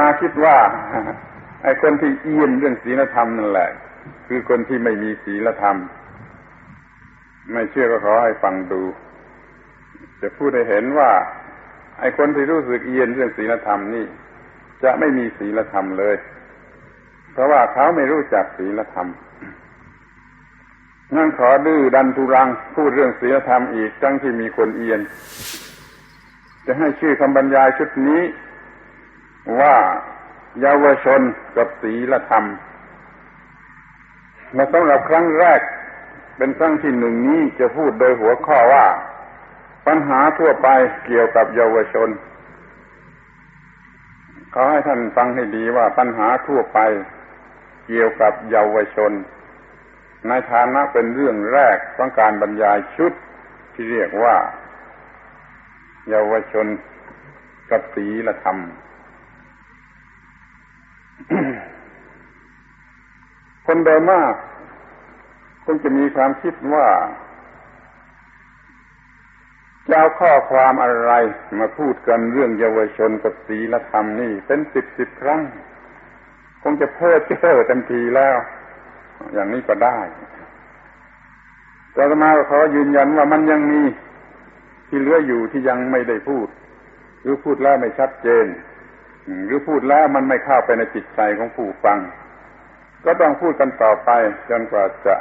มาคิดว่าไอ้คนที่เอียนเรื่องศีลธรรมนั่นแหละ คือคนที่ไม่มีศีลธรรม ไม่เชื่อก็ขอให้ฟังดู จะพูดให้เห็นว่า ไอ้คนที่รู้สึกเอียนเรื่องศีลธรรมนี่จะไม่มีศีลธรรมเลย เพราะว่าเขาไม่รู้จักศีลธรรมนั่นขอดื้อดันทุรังพูดเรื่องศีลธรรมอีกทั้งที่มีคนเอียน จะให้ชื่อคำบรรยายชุดนี้ ว่าเยาวชนกับศีลธรรมมาสำหรับครั้งแรกเป็นครั้งที่หนึ่งนี้จะพูดโดยหัวข้อว่า ปัญหาทั่วไปเกี่ยวกับเยาวชนขอให้ท่านฟังให้ดีว่าปัญหาทั่วไปเกี่ยวกับเยาวชน ในฐานะเป็นเรื่องแรกของการบรรยายชุดที่เรียกว่า เยาวชนกับศีลธรรม คนโดยมากคงจะมีความคิดว่าจะเอาข้อความอะไรมาพูดกันเรื่องเยาวชนกับศีลธรรมนี่ เป็นสิบสิบครั้ง คงจะเพ้อเจ้อเต็มทีแล้ว อย่างนี้ก็ได้แต่มาขอยืนยันว่ามันยังมีที่เหลืออยู่ที่ยังไม่ได้พูด หรือพูดแล้วไม่ชัดเจน หรือพูดแล้วมันไม่เข้าไปในจิตใจของผู้ฟัง ก็ต้องพูดกันต่อไปจนกว่าจะ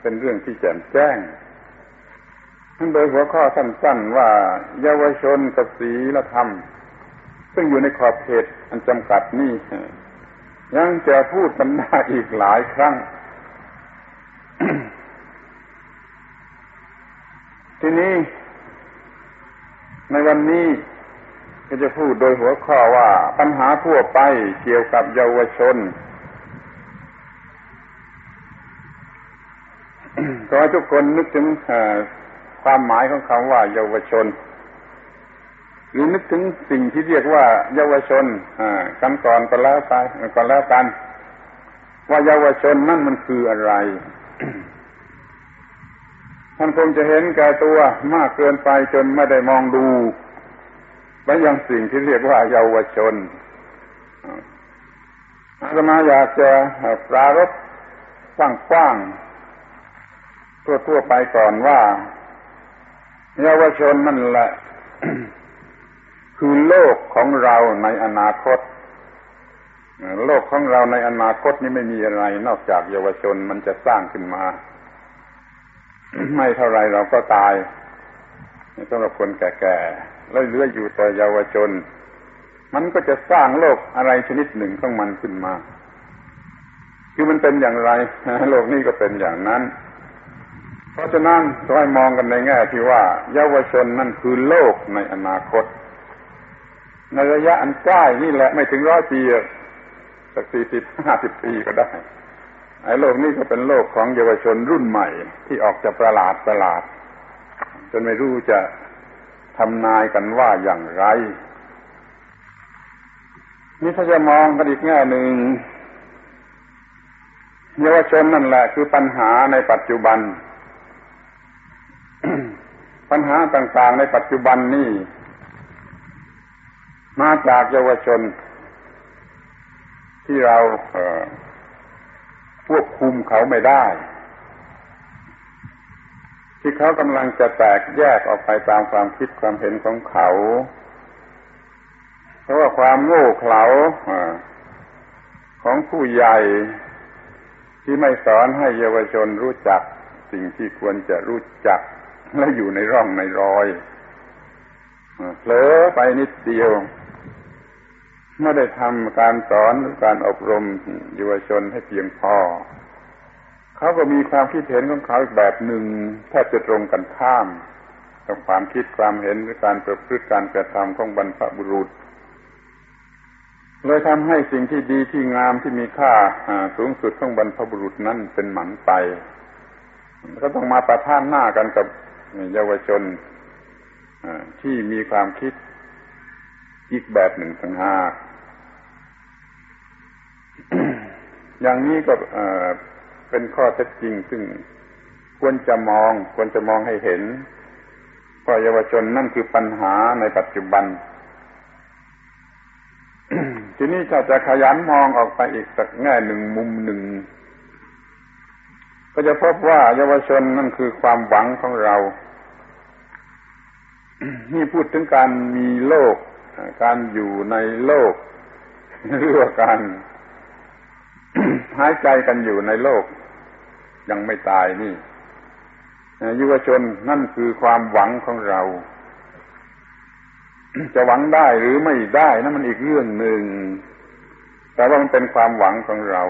เป็นเรื่องที่แจ่มแจ้งทั้งโดยหัวข้อสั้นๆว่าเยาวชนกับศีลธรรม ซึ่งอยู่ในขอบเขตอันจำกัดนี่ยังจะพูดกันได้อีกหลายครั้ง ทีนี้ในวันนี้ก็จะพูดโดยหัวข้อว่าปัญหาทั่วไปเกี่ยวกับเยาวชน ก็ให้ทุกคนนึกถึงความหมายของคำว่า เยาวชน หรือนึกถึงสิ่งที่เรียกว่า เยาวชนกันก่อนก็แล้วไปก่อนแล้วกัน ว่าเยาวชนนั่นมันคืออะไรท่านคงจะเห็นแก่ตัวมากเกินไปจนไม่ได้มองดูไปยังสิ่งที่เรียกว่าเยาวชนอาตมาอยากจะปรารบกว้างๆ ทั่วๆไปก่อนว่าเยาวชนนั่นแหละ คือโลกของเราในอนาคต โลกของเราในอนาคตนี้ไม่มีอะไร นอกจากเยาวชนมันจะสร้างขึ้นมา ไม่เท่าไรเราก็ตายสำหรับคนแก่ๆแล้วเหลืออยู่แต่เยาวชน มันก็จะสร้างโลกอะไรชนิดหนึ่งของมันขึ้นมา คือมันเป็นอย่างไร โลกนี้ก็เป็นอย่างนั้น เพราะฉะนั้นต้องให้มองกันในแง่ที่ว่า เยาวชนนั่นคือโลกในอนาคต ในระยะอันใกล้นี่แหละไม่ถึงร้อยปีสักสี่สิบห้าสิบปีก็ได้ไอ้โลกนี้ก็เป็นโลกของเยาวชนรุ่นใหม่ ที่ออกจะประหลาดประหลาด จนไม่รู้จะทำนายกันว่าอย่างไรนี่ถ้าจะมองกันอีกแง่หนึ่งเยาวชนนั่นแหละคือปัญหาในปัจจุบัน ปัญหาต่างๆในปัจจุบันนี่มาจากเยาวชน ที่เราควบคุมเขาไม่ได้ ที่เขากำลังจะแตกแยกออกไปตามความคิดความเห็นของเขา เพราะว่าความโง่เขลาของผู้ใหญ่ที่ไม่สอนให้เยาวชนรู้จักสิ่งที่ควรจะรู้จัก และอยู่ในร่องในรอยเผลอไปนิดเดียวไม่ได้ทำการสอนหรือการอบรมเยาวชนให้เพียงพอ เขาก็มีความคิดเห็นของเขาอีกแบบหนึ่งแทบจะตรงกันข้ามกับความคิดความเห็นหรือการประพฤติการกระทำของบรรพบุรุษเลยทำให้สิ่งที่ดีที่งามที่มีค่าสูงสุดของบรรพบุรุษนั้นเป็นหมันไปก็ต้องมาประท่านหน้ากันกับ เยาวชนที่มีความคิดอีกแบบหนึ่งทั้งหาอย่างนี้ก็เป็นข้อเท็จจริง ซึ่งควรจะมอง ควรจะมองให้เห็นเพราะเยาวชนนั่นคือปัญหาในปัจจุบัน ทีนี้ถ้าจะขยันมองออกไปอีกสักแง่หนึ่งมุมหนึ่ง ก็จะพบว่าเยาวชนนั่นคือความหวังของเรา นี่พูดถึงการมีโลก การอยู่ในโลกหรือว่าการหายใจกันอยู่ในโลก ยังไม่ตายนี่ยุวชนนั่นคือความหวังของเรา จะหวังได้หรือไม่ได้นั่นมันอีกเรื่องหนึ่ง แต่ว่ามันเป็นความหวังของเรา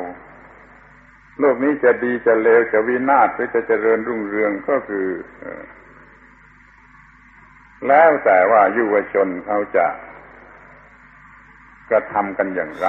โลกนี้จะดีจะเลวจะวินาศหรือจะเจริญรุ่งเรืองก็คือแล้วแต่ว่ายุวชนเขาจะกระทำกันอย่างไร